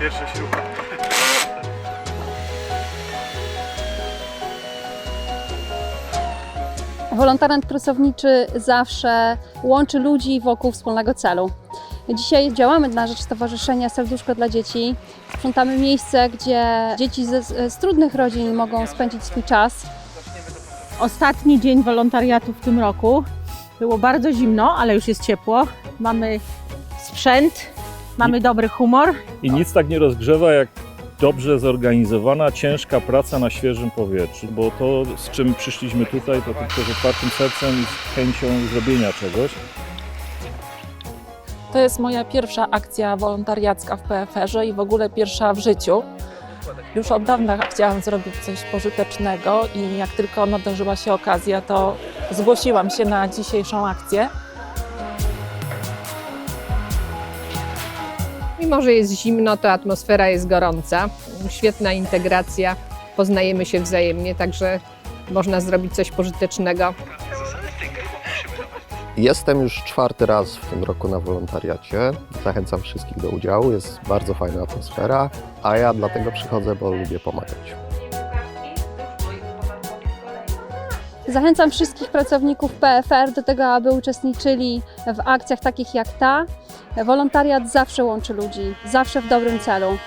Pierwsza śruba. Wolontariat pracowniczy zawsze łączy ludzi wokół wspólnego celu. Dzisiaj działamy na rzecz Stowarzyszenia Serduszko dla Dzieci. Sprzątamy miejsce, gdzie dzieci z, z trudnych rodzin mogą spędzić swój czas. Ostatni dzień wolontariatu w tym roku. Było bardzo zimno, ale już jest ciepło. Mamy sprzęt, mamy dobry humor. I nic tak nie rozgrzewa jak dobrze zorganizowana, ciężka praca na świeżym powietrzu, bo to z czym przyszliśmy tutaj to tylko z otwartym sercem i z chęcią zrobienia czegoś. To jest moja pierwsza akcja wolontariacka w PFR-ze i w ogóle pierwsza w życiu. Już od dawna chciałam zrobić coś pożytecznego i jak tylko nadarzyła się okazja, to zgłosiłam się na dzisiejszą akcję. Mimo, że jest zimno, to atmosfera jest gorąca. Świetna integracja, poznajemy się wzajemnie, także można zrobić coś pożytecznego. Jestem już czwarty raz w tym roku na wolontariacie. Zachęcam wszystkich do udziału. Jest bardzo fajna atmosfera, a ja dlatego przychodzę, bo lubię pomagać. Zachęcam wszystkich pracowników PFR do tego, aby uczestniczyli w akcjach takich jak ta. Wolontariat zawsze łączy ludzi, zawsze w dobrym celu.